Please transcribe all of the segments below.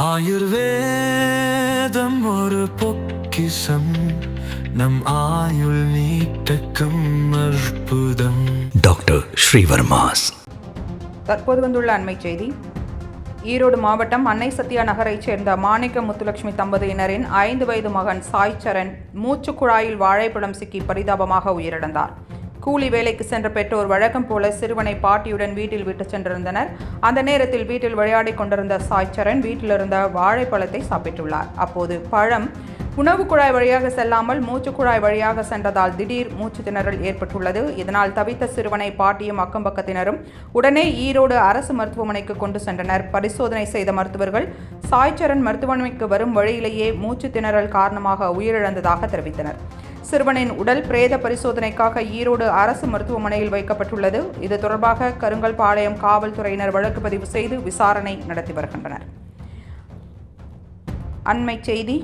ஆயுர்வேதம் ஒரு பொக்கிசம் நம் ஆயுள் நீட்டக்கும் அற்புதம். டாக்டர் ஸ்ரீவர்மாஸ். தற்போது வந்துள்ள அண்மை செய்தி. ஈரோடு மாவட்டம் அன்னை சத்யா நகரைச் சேர்ந்த மாணிக்க முத்துலட்சுமி தம்பதியினரின் ஐந்து வயது மகன் சாய் சரண் மூச்சுக் குழாயில் வாழைப்பழம் சிக்கி பரிதாபமாக உயிரிழந்தார். கூலி வேலைக்கு சென்ற பெற்றோர் வழக்கம் போல சிறுவனை பாட்டியுடன் வீட்டில் விட்டு சென்றிருந்தனர். அந்த நேரத்தில் வீட்டில் விளையாடிக் கொண்டிருந்த சாய் சரண் வீட்டிலிருந்த வாழைப்பழத்தை சாப்பிட்டுள்ளார். அப்போது பழம் உணவு குழாய் வழியாக செல்லாமல் மூச்சு குழாய் வழியாக சென்றதால் திடீர் மூச்சு திணறல் ஏற்பட்டுள்ளது. இதனால் தவித்த சிறுவனை பாட்டியும் அக்கம் பக்கத்தினரும் உடனே ஈரோடு அரசு மருத்துவமனைக்கு கொண்டு சென்றனர். பரிசோதனை செய்த மருத்துவர்கள் சாய்ச்சரன் மருத்துவமனைக்கு வரும் வழியிலேயே மூச்சு திணறல் காரணமாக உயிரிழந்ததாக தெரிவித்தனர். சிறுவனின் உடல் பிரேத பரிசோதனைக்காக ஈரோடு அரசு மருத்துவமனையில் வைக்கப்பட்டுள்ளது. இது தொடர்பாக கருங்கல்பாளையம் காவல்துறையினர் வழக்கு பதிவு செய்து விசாரணை நடத்தி வருகின்றனர். அண்மை செய்தி.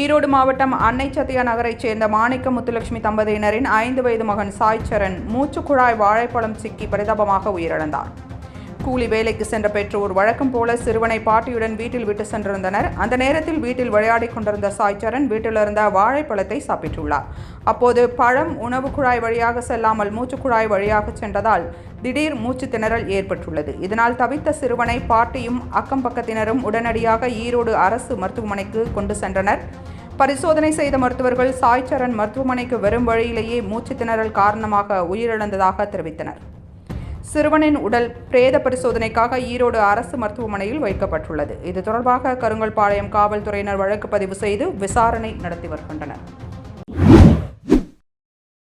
ஈரோடு மாவட்டம் அன்னை சத்தியா நகரைச் சேர்ந்த மாணிக்க முத்துலட்சுமி தம்பதியினரின் ஐந்து வயது மகன் சாய் சரண் மூச்சுக்குழாய் வாழைப்பழம் சிக்கி பரிதாபமாக உயிரிழந்தார். கூலி வேலைக்கு சென்ற பெற்றோர் வழக்கம் போல சிறுவனை பாட்டியுடன் வீட்டில் விட்டு சென்றிருந்தனர். அந்த நேரத்தில் வீட்டில் விளையாடிக் கொண்டிருந்த சாய்ச்சரன் வீட்டிலிருந்த வாழைப்பழத்தை சாப்பிட்டுள்ளார். அப்போது பழம் உணவு குழாய் வழியாக செல்லாமல் மூச்சுக்குழாய் வழியாக சென்றதால் திடீர் மூச்சு திணறல் ஏற்பட்டுள்ளது. இதனால் தவித்த சிறுவனை பாட்டியும் அக்கம் பக்கத்தினரும் உடனடியாக ஈரோடு அரசு மருத்துவமனைக்கு கொண்டு சென்றனர். பரிசோதனை செய்த மருத்துவர்கள் சாய்ச்சரன் மருத்துவமனைக்கு வரும் வழியிலேயே மூச்சு திணறல் காரணமாக உயிரிழந்ததாக தெரிவித்தனர். சிறுவனின் உடல் பிரேத பரிசோதனைக்காக ஈரோடு அரசு மருத்துவமனையில் வைக்கப்பட்டுள்ளது. இது தொடர்பாக கருங்கல்பாளையம் காவல்துறையினர் வழக்கு பதிவு செய்து விசாரணை நடத்தி வருகின்றனர்.